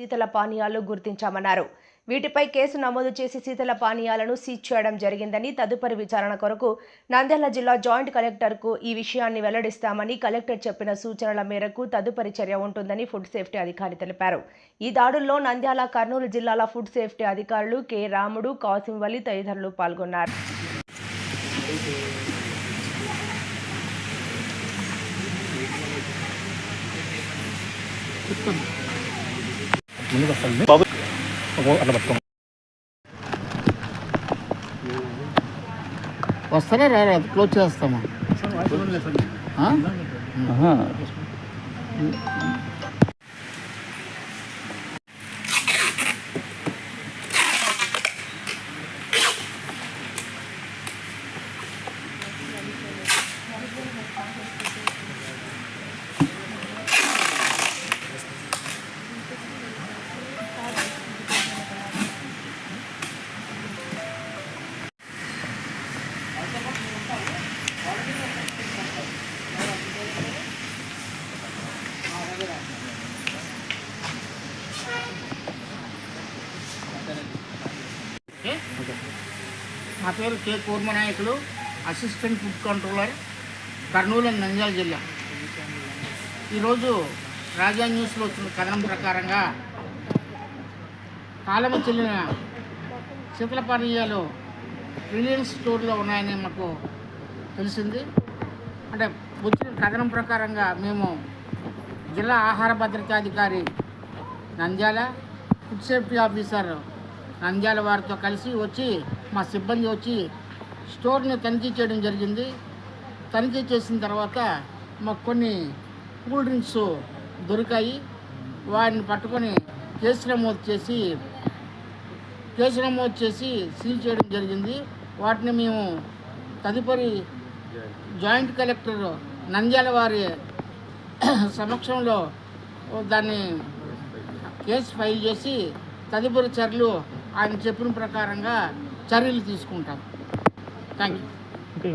శీతల పానీయాలు గుర్తించామన్నారు. వీటిపై కేసు నమోదు చేసి శీతల పానీయాలను సీజ్ చేయడం జరిగిందని తదుపరి విచారణ కొరకు నంద్యాల జిల్లా జాయింట్ కలెక్టర్కు ఈ విషయాన్ని వెల్లడిస్తామని కలెక్టర్ చెప్పిన సూచనల మేరకు తదుపరి చర్య ఉంటుందని ఫుడ్ సేఫ్టీ అధికారి తెలిపారు. ఈ దాడుల్లో నంద్యాల కర్నూలు జిల్లాల ఫుడ్ సేఫ్టీ అధికారులు కె. రాముడు కాసిం వలి తదితరులు పాల్గొన్నారు. ముందుకు వస్తాను బాబు అట్లా పట్టుకో. వస్తారా? రారా క్లోజ్ చేస్తామా? నా పేరు K Kurmanayakulu assistant food controller Kurnool and Nandyal జిల్లా. ఈరోజు రాజా న్యూస్లో వచ్చిన కథనం ప్రకారంగా కాలం చెల్లిన శీతల పానీయాలు రిలయన్స్ స్టోర్లో ఉన్నాయని మాకు తెలిసింది. అంటే వచ్చిన కథనం ప్రకారంగా మేము జిల్లా ఆహార భద్రతాధికారి Nandyal food safety officer Nandyal వారితో కలిసి వచ్చి మా సిబ్బంది వచ్చి స్టోర్ని తనిఖీ చేయడం జరిగింది. తనిఖీ చేసిన తర్వాత మాకు కొన్ని కూల్ డ్రింక్స్ దొరికాయి. వాటిని పట్టుకొని కేసు నమోదు చేసి కేసు నమోదు చేసి సీల్ చేయడం జరిగింది. వాటిని మేము తదుపరి జాయింట్ కలెక్టర్ నంద్యాల వారి సమక్షంలో దాన్ని కేసు ఫైల్ చేసి తదుపరి చర్యలు ఆయన చెప్పిన ప్రకారంగా చర్యలు తీసుకుంటాం. Thank you